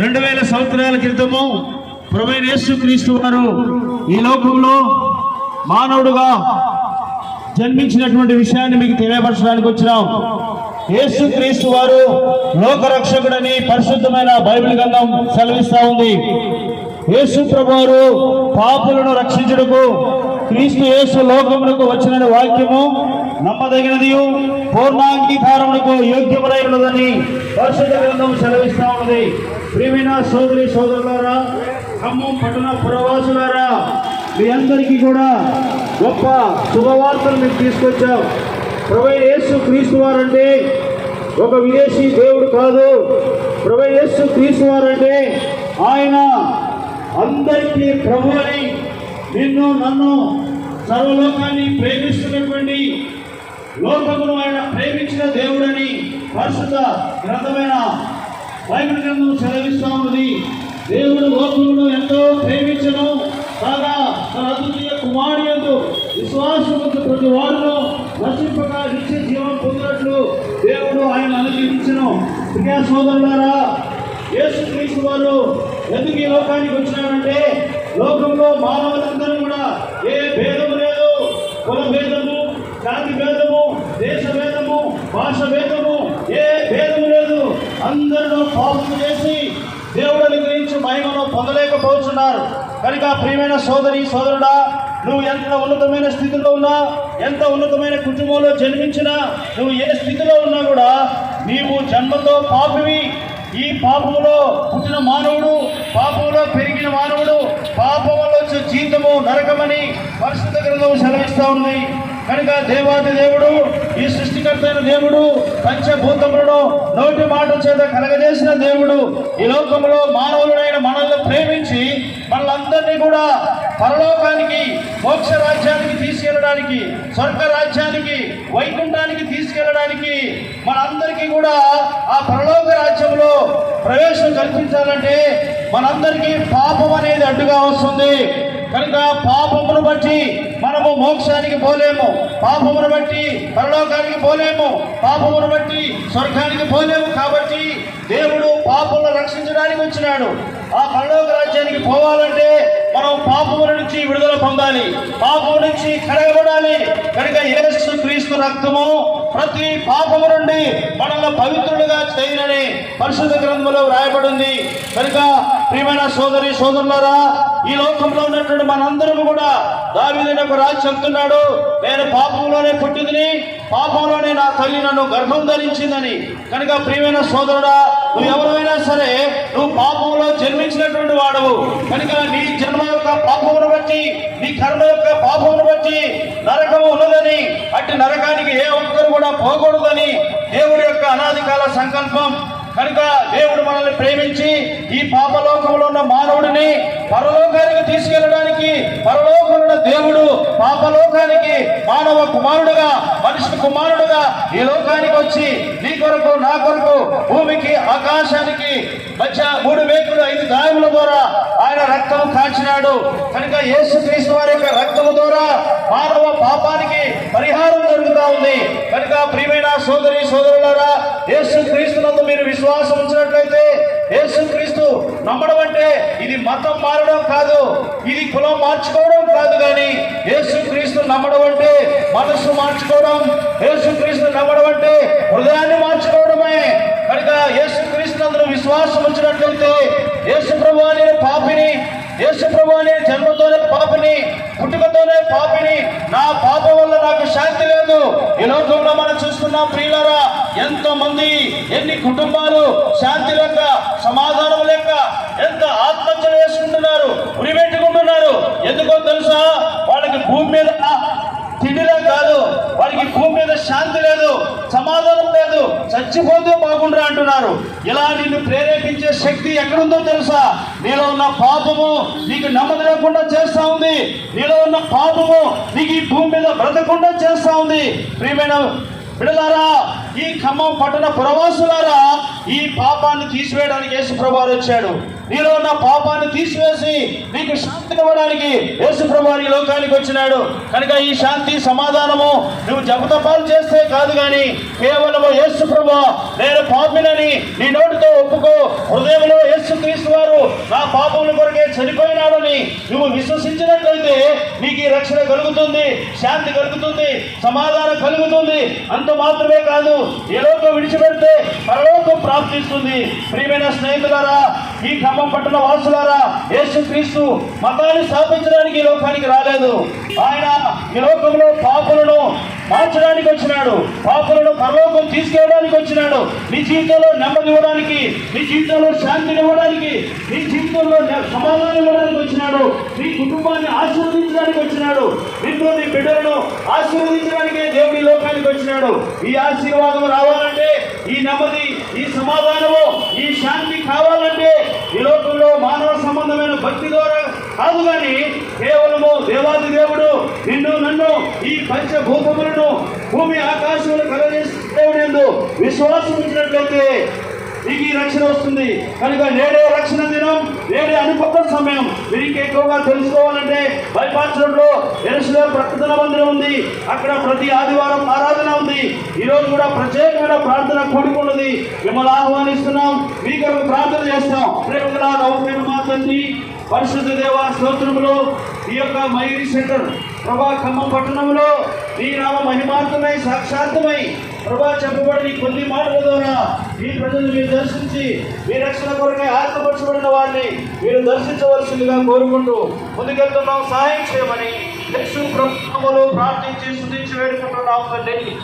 రెండు వేల సంవత్సరాల క్రితము ప్రవీణ యేసు క్రీస్తు వారు ఈ లోకంలో మానవుడుగా జన్మించినటువంటి విషయాన్ని మీకు తెలియపరచడానికి వచ్చినాం. యేసు క్రీస్తు వారు లోకరక్షకుడని పరిశుద్ధమైన బైబిల్ గ్రంథం సెలవిస్తా ఉంది. యేసు ప్రభువారు పాపులను రక్షించుటకు క్రీస్తు యేసు లోకములకు వచ్చిన వాక్యము నమ్మదగినది పూర్ణాంగీకారములకు యోగ్యములైనదని పరిశుద్ధ గ్రంథం సెలవిస్తా ఉంది. ప్రేమైన సోదరి సోదరులారా ఖమ్మం పట్టణ పురవాసులారా మీ అందరికీ కూడా గొప్ప శుభవార్తలు మేము తీసుకొచ్చాం. ప్రభు యేసు క్రీస్తు వారంటే ఒక విదేశీ దేవుడు కాదు. ప్రభు యేసు క్రీస్తు వారంటే ఆయన అందరికీ ప్రభు అని నిన్ను నన్ను సర్వలోకాన్ని ప్రేమిస్తున్నటువంటి లోకమును ఆయన ప్రేమించిన దేవుడని పరిశుద్ధ గ్రంథమైన బైబిల్ గ్రంథం చదివిస్తా ఉన్నది దేవుడు లోకమును ఎంతో ప్రేమించను. కాగా తన అద్వితీయ కుమారుడు విశ్వాసముతో ప్రతి వారిలో నశింపక నిత్య జీవం పొందినట్లు దేవుడు ఆయన అనుగ్రహించను. ప్రియా సోదరులారా యేసు క్రీస్తు వారు ఎందుకు ఈ లోకానికి వచ్చినారంటే లోకంలో మానవులందరూ కూడా ఏ భేదము లేదు. కుల భేదము జాతి భేదము దేశ భేదము భాష భేదము అందరూ పాపం చేసి దేవుడు అనుగ్రహించి మహిమను పొందలేకపోతున్నారు. కనుక ప్రియమైన సోదరి సోదరుడా నువ్వు ఎంత ఉన్నతమైన స్థితిలో ఉన్నా ఎంత ఉన్నతమైన కుటుంబంలో జన్మించినా నువ్వు ఏ స్థితిలో ఉన్నా కూడా నీవు జన్మతో పాపివి. ఈ పాపములో పుట్టిన మానవుడు పాపంలో పెరిగిన మానవుడు పాపంలో జీతము నరకమని పరిశుద్ధ గ్రంథం సెలవిస్తూ ఉంది. కనుక దేవాది దేవుడు ఈ సృష్టికర్త అయిన దేవుడు పంచభూతములను నోటి మాట చేత కలగజేసిన దేవుడు ఈ లోకంలో మానవులైన మనల్ని ప్రేమించి మనలందరినీ కూడా పరలోకానికి మోక్ష రాజ్యానికి తీసుకెళ్ళడానికి స్వర్గ రాజ్యానికి వైకుంఠానికి తీసుకెళ్ళడానికి మనందరికీ కూడా ఆ పరలోక రాజ్యంలో ప్రవేశం కల్పించాలంటే మనందరికీ పాపం అనేది అడ్డుగా వస్తుంది. కనుక పాపమును బట్టి మనము మోక్షానికి పోలేము. పాపమును బట్టి పరలోకానికి పోలేము. పాపమును బట్టి స్వర్గానికి పోలేము. కాబట్టి దేవుడు పాపములను రక్షించడానికి వచ్చినాడు. ఆ పరలోక రాజ్యానికి పోవాలంటే మనం పాపముల నుంచి విడుదల పొందాలి. పాపము నుంచి కడగబడాలి. కనుక యేసు క్రీస్తు రక్తము ప్రతి పాపము నుండి మనల్ని పవిత్రులుగా చేయనని పరిశుద్ధ గ్రంథంలో వ్రాయబడింది. కనుక ప్రియమైన సోదరి సోదరులారా ఈ లోకంలో ఉన్నటువంటి మనందరం కూడా దావిదని ఒక రాజు చెప్తున్నాడు నేను పాపంలోనే పుట్టిందని పాపంలోనే నా తల్లి నన్ను గర్భం ధరించిందని. కనుక ప్రియమైన సోదరుడా నువ్వు ఎవరైనా సరే నువ్వు పాపంలో జన్మించినటువంటి వాడవు. కనుక నీ జన్మ యొక్క పాపమును బట్టి నీ కర్మ యొక్క పాపమును బట్టి నరకము ఉన్నదని అట్టి నరకానికి ఏ ఒక్కరు కూడా పోకూడదని దేవుడి యొక్క అనాది కాల సంకల్పం. కనుక దేవుడు మనల్ని ప్రేమించి ఈ పాపలోకంలో ఉన్న మానవుడిని పరలోకానికి తీసుకెళ్ళడానికి పరలోకం మానవ కుమారుడుగా మనిషి కుమారుడుగా ఈ లోకానికి వచ్చి నీ కొరకు నా కొరకు భూమికి ఆకాశానికి మధ్య మూడు వేకులు ఐదు గాయముల ద్వారా ఆయన రక్తము కాచినాడు. కనుక యేసు క్రీస్తు వారి యొక్క రక్తము ద్వారా మానవ పాపానికి పరిహారం జరుగుతా ఉంది. కనుక ప్రియమైన సోదరి సోదరులారా యేసు క్రీస్తునందు మీరు విశ్వాసం ఉంచినట్లయితే యేసు క్రీస్తు నమ్మడం అంటే ఇది మతం మారడం కాదు. ఇది కులం మార్చుకోవడం కాదు కానీ యేసుక్రీస్తు నమ్మడం అంటే మనస్సు మార్చుకోవడం. యేసుక్రీస్తు నమ్మడం అంటే హృదయాన్ని మార్చుకోవడమే. కనుక యేసుక్రీస్తు అందులో విశ్వాసం ఉంచినట్లయితే యేసు ప్రభు అనే పాపిని యేసు ప్రభు అనే జన్మతోనే పాపిని పుట్టుకతోనే పాపిని. నా పాపం వల్ల నాకు శాంతి లేదు. ఈ లోకంలో మనం చూస్తున్నాం ప్రియులరా ఎంతో మంది ఎన్ని కుటుంబాలు శాంతి లేక సమాధానం లేక ఎంత ఆత్మహత్యలు వేసుకుంటున్నారు ఉరిపెట్టుకుంటున్నారు ఎందుకో తెలుసా? వాళ్ళకి భూమి మీద తిండిలే కాదు. వారికి భూమి మీద శాంతి లేదు సమాధానం లేదు. చచ్చిపోతే బాగుండ్రా అంటున్నారు. ఇలా నిన్ను ప్రేరేపించే శక్తి ఎక్కడుందో తెలుసా? నీలో ఉన్న పాపము నీకు నెమ్మది లేకుండా చేస్తా ఉంది. నీలో ఉన్న పాపము నీకు ఈ భూమి మీద బ్రతకుండా చేస్తా ఉంది. ప్రియమైన బిడలారా ఈ ఖమ్మం పట్టణ పురవాసులారా ఈ పాపాన్ని తీసివేయడానికి యేసు ప్రభువారు వచ్చాడు. నీలో ఉన్న పాపాన్ని తీసివేసి నీకు శాంతి ఇవ్వడానికి యేసు ఈ లోకానికి వచ్చినాడు. కనుక ఈ శాంతి సమాధానము నువ్వు జపతపాలు చేస్తే కాదు కానీ కేవలము యేసుప్రభ నేను పాపినని నీ నోటితో ఒప్పుకో. హృదయంలో యేసు నా పాపముల కొరకే చనిపోయినాడని నువ్వు విశ్వసించినట్లయితే నీకు ఈ రక్షణ కలుగుతుంది శాంతి కలుగుతుంది సమాధానం కలుగుతుంది. అంత మాత్రమే కాదు ఏ లోకం విడిచిపెడితే పరలోకం ప్రాప్తిస్తుంది ప్రియమైన స్నేహితులారా ఈ ఖమ్మం పట్టణ వాసులారా యేసు క్రీస్తు మతాన్ని స్థాపించడానికి ఈ లోకానికి రాలేదు. ఆయన ఈ లోకంలో పాపులను మార్చడానికి వచ్చినాడు. పాపులను పరలోకం తీసుకెళ్ళడానికి వచ్చినాడు. నీ జీవితంలో నెమ్మది ఇవ్వడానికి నీ జీవితంలో శాంతిని ఇవ్వడానికి నీ జీవితంలో సమాధానం ఇవ్వడానికి వచ్చినాడు. నీ కుటుంబాన్ని ఆశీర్వదించడానికి వచ్చినాడు. నిన్ను నీ బిడ్డలను ఆశీర్వదించడానికి లోకానికి ఈ ఆశీర్వాదం రావాలంటే ఈ నెమ్మది ఈ సమాధానము ఈ శాంతి కావాలంటే ఈ లోకంలో మానవ సంబంధమైన భక్తి ద్వారా కాదు కానీ కేవలము దేవాది దేవుడు నిన్ను నన్ను ఈ పంచభూతములను భూమి ఆకాశములు కలగజేసిన దేవుడు విశ్వాసం ఉంచినట్లయితే నీకు ఈ రక్షణ వస్తుంది. కనుక నేడే రక్షణ దినం నేడే అనుపక సమయం. మీరు ఎక్కువగా తెలుసుకోవాలంటే బైపాస్ రోడ్లో ఎరుసలో ప్రకటన మందిరం ఉంది. అక్కడ ప్రతి ఆదివారం ఆరాధన ఉంది. ఈరోజు కూడా ప్రత్యేకమైన ప్రార్థన కూడుకున్నది. మిమ్మల్ని ఆహ్వానిస్తున్నాం. మీ కొరకు ప్రార్థన చేస్తాం. ప్రేమగా నవ్వుమైన మా తండ్రి పరిశుద్ధ దేవ స్తోత్రములు. ఈ యొక్క మైరీ సెంటర్ ప్రభా ఖమ్మం పట్టణంలో నీ నామ మహిమార్థమై సాక్షాత్తమై ప్రభా చెప్పబడిన కొన్ని మాటల ద్వారా ఈ ప్రజలు మీరు దర్శించి మీ రక్షణ కొరకై ఆత్మపరచబడిన వారిని మీరు దర్శించవలసిందిగా కోరుకుంటూ ముందుకెళ్తున్నాం. సహాయం చేయమని యేసు ప్రభుత్వంలో ప్రార్థించి సుధించి వేడుకుంటున్నాం తండ్రి.